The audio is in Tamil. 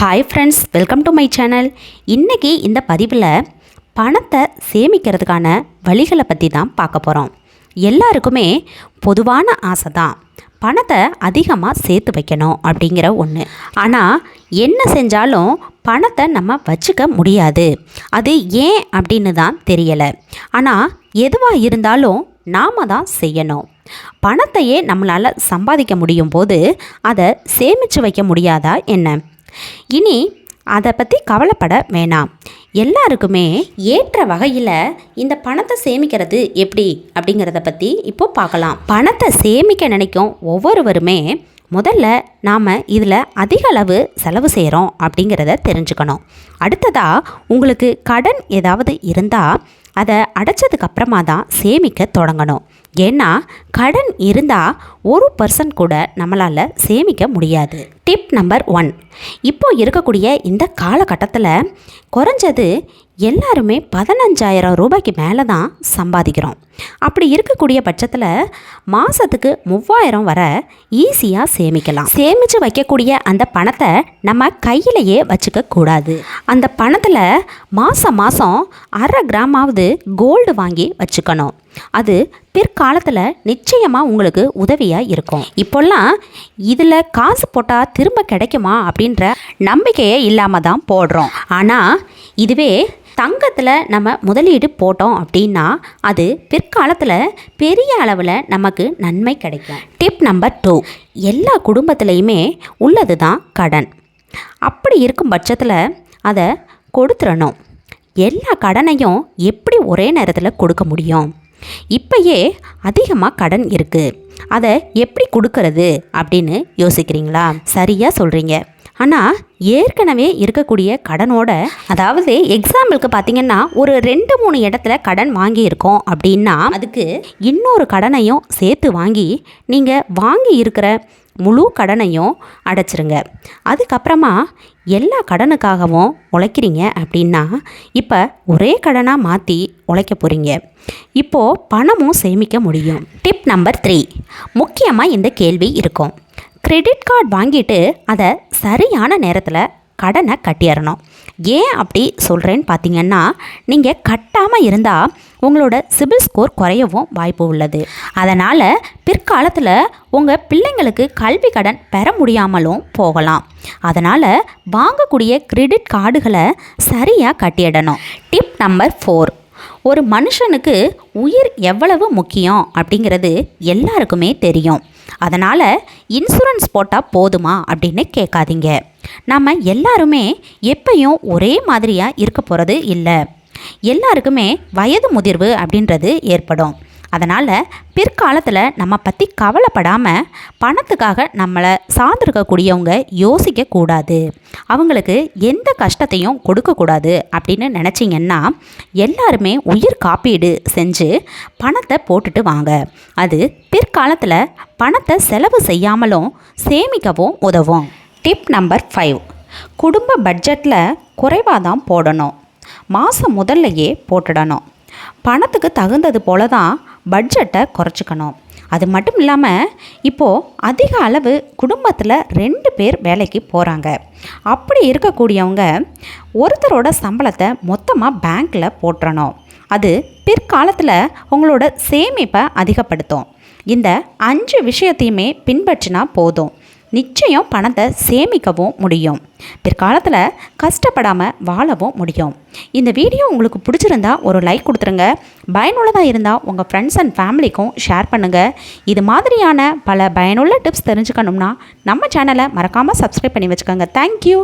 Hi friends welcome to my channel இன்றைக்கி இந்த பதிவில் பணத்தை சேமிக்கிறதுக்கான வழிகளை பற்றி தான் பார்க்க போகிறோம் எல்லாருக்குமே பொதுவான ஆசை தான் பணத்தை அதிகமாக சேர்த்து வைக்கணும் அப்படிங்கிற ஒன்று ஆனால் என்ன செஞ்சாலும் பணத்தை நம்ம வச்சுக்க முடியாது. அது ஏன் அப்படின்னு தான் தெரியலை. ஆனால் எதுவாக இருந்தாலும் நாம தான் செய்யணும். பணத்தையே நம்மளால் சம்பாதிக்க முடியும் போது அதை சேமித்து வைக்க முடியாதா என்ன? இனி அதை பற்றி கவலைப்பட வேணாம். எல்லாருக்குமே ஏற்ற வகையில் இந்த பணத்தை சேமிக்கிறது எப்படி அப்படிங்கிறத பற்றி இப்போ பார்க்கலாம். பணத்தை சேமிக்க நினைக்கும் ஒவ்வொருவருமே முதல்ல நாம் இதில் அதிக அளவு செலவு செய்கிறோம் அப்படிங்கிறத தெரிஞ்சுக்கணும். அடுத்ததாக உங்களுக்கு கடன் ஏதாவது இருந்தால் அதை அடைச்சதுக்கு அப்புறமா தான் சேமிக்க தொடங்கணும். ஏன்னா கடன் இருந்தால் ஒரு பர்சன்ட் கூட நம்மளால் சேமிக்க முடியாது. டிப் நம்பர் ஒன் இப்போ இருக்கக்கூடிய இந்த காலகட்டத்தில் குறைஞ்சது எல்லாருமே பதினஞ்சாயிரம் ரூபாய்க்கு மேலே தான் சம்பாதிக்கிறோம். அப்படி இருக்கக்கூடிய பட்சத்தில் மாதத்துக்கு மூவாயிரம் வர ஈஸியாக சேமிக்கலாம். சேமித்து வைக்கக்கூடிய அந்த பணத்தை நம்ம கையிலேயே வச்சுக்க கூடாது. அந்த பணத்தில் மாதம் மாதம் அரை கிராமாவது கோல்டு வாங்கி வச்சுக்கணும். அது பிற்காலத்தில் நிச்சயமாக உங்களுக்கு உதவியாக இருக்கும். இப்போல்லாம் இதில் காசு போட்டால் திரும்ப கிடைக்குமா அப்படின்ற நம்பிக்கையே இல்லாமல் தான் போடுறோம். ஆனால் இதுவே தங்கத்தில் நம்ம முதலீடு போட்டோம் அப்படின்னா அது பிற்காலத்தில் பெரிய அளவில் நமக்கு நன்மை கிடைக்கும். டிப் நம்பர் டூ எல்லா குடும்பத்துலேயுமே உள்ளது தான் கடன். அப்படி இருக்கும் பட்சத்தில் அதை கொடுத்துடணும் எல்லா கடனையும் எப்படி ஒரே நேரத்தில் கொடுக்க முடியும்? இப்பயே அதிகமாக கடன் இருக்குது அதை எப்படி கொடுக்கறது அப்படின்னு யோசிக்கிறீங்களா? சரியாக சொல்கிறீங்க ஆனால் ஏற்கனவே இருக்கக்கூடிய கடனோட அதாவது எக்ஸாம்பிளுக்கு பார்த்தீங்கன்னா ஒரு ரெண்டு மூணு இடத்துல கடன் வாங்கியிருக்கோம் அப்படின்னா அதுக்கு இன்னொரு கடனையும் சேர்த்து வாங்கி நீங்கள் வாங்கி இருக்கிற முழு கடனையும் அடைச்சிருங்க. அதுக்கப்புறமா எல்லா கடனுக்காகவும் உழைக்கிறீங்க அப்படின்னா இப்போ ஒரே கடனாக மாற்றி உழைக்க போகிறீங்க இப்போது பணமும் சேமிக்க முடியும். டிப் நம்பர் த்ரீ முக்கியமாக இந்த கேள்வி இருக்கும். கிரெடிட் கார்டு வாங்கிட்டு அதை சரியான நேரத்தில் கடனை கட்டிடணும் ஏன் அப்படி சொல்கிறேன்னு பார்த்தீங்கன்னா நீங்கள் கட்டாமல் இருந்தால் உங்களோட சிபில் ஸ்கோர் குறையவும் வாய்ப்பு உள்ளது. அதனால் பிற்காலத்தில் உங்கள் பிள்ளைங்களுக்கு கல்வி கடன் பெற முடியாமலும் போகலாம். அதனால் வாங்கக்கூடிய கிரெடிட் கார்டுகளை சரியாக கட்டிடணும். டிப் நம்பர் ஃபோர் ஒரு மனுஷனுக்கு உயிர் எவ்வளவு முக்கியம் அப்படிங்கிறது எல்லாருக்குமே தெரியும். அதனால் இன்சூரன்ஸ் போட்டால் போதுமா அப்படின்னு கேட்காதீங்க. நம்ம எல்லாருமே எப்பையும் ஒரே மாதிரியாக இருக்க போகிறது இல்லை. எல்லாருக்குமே வயது முதிர்வு அப்படின்றது ஏற்படும். அதனால் பிற்காலத்தில் நம்ம பற்றி கவலைப்படாமல் பணத்துக்காக நம்மளை சார்ந்திருக்கக்கூடியவங்க யோசிக்கக்கூடாது அவங்களுக்கு எந்த கஷ்டத்தையும் கொடுக்கக்கூடாது அப்படின்னு நினச்சிங்கன்னா எல்லாருமே உயிர் காப்பீடு செஞ்சு பணத்தை போட்டுட்டு வாங்க. அது பிற்காலத்தில் பணத்தை செலவு செய்யாமலும் சேமிக்கவும் உதவும். டிப் நம்பர் ஃபைவ் குடும்ப பட்ஜெட்டில் குறைவாக தான் போடணும். மாதம் முதல்லையே போட்டுடணும். பணத்துக்கு தகுந்தது போல தான் பட்ஜெட்டை குறைச்சிக்கணும். அது மட்டும் இல்லாமல் இப்போது அதிக அளவு குடும்பத்தில் ரெண்டு பேர் வேலைக்கு போகிறாங்க அப்படி இருக்கக்கூடியவங்க ஒருத்தரோட சம்பளத்தை மொத்தமாக பேங்க்கில் போட்டுறணும். அது பிற்காலத்தில் உங்களோட சேமிப்பை அதிகப்படுத்தும். இந்த அஞ்சு விஷயத்தையுமே பின்பற்றினா போதும். நிச்சயம் பணத்தை சேமிக்கவும் முடியும். பிற்காலத்தில் கஷ்டப்படாமல் வாழவும் முடியும். இந்த வீடியோ உங்களுக்கு பிடிச்சிருந்தா ஒரு லைக் கொடுத்துருங்க. பயனுள்ளதாக இருந்தால் உங்கள் ஃப்ரெண்ட்ஸ் அண்ட் ஃபேமிலிக்கும் ஷேர் பண்ணுங்கள் இது மாதிரியான பல பயனுள்ள டிப்ஸ் தெரிஞ்சுக்கணும்னா நம்ம சேனலை மறக்காமல் சப்ஸ்கிரைப் பண்ணி வச்சுக்கோங்க. தேங்க்யூ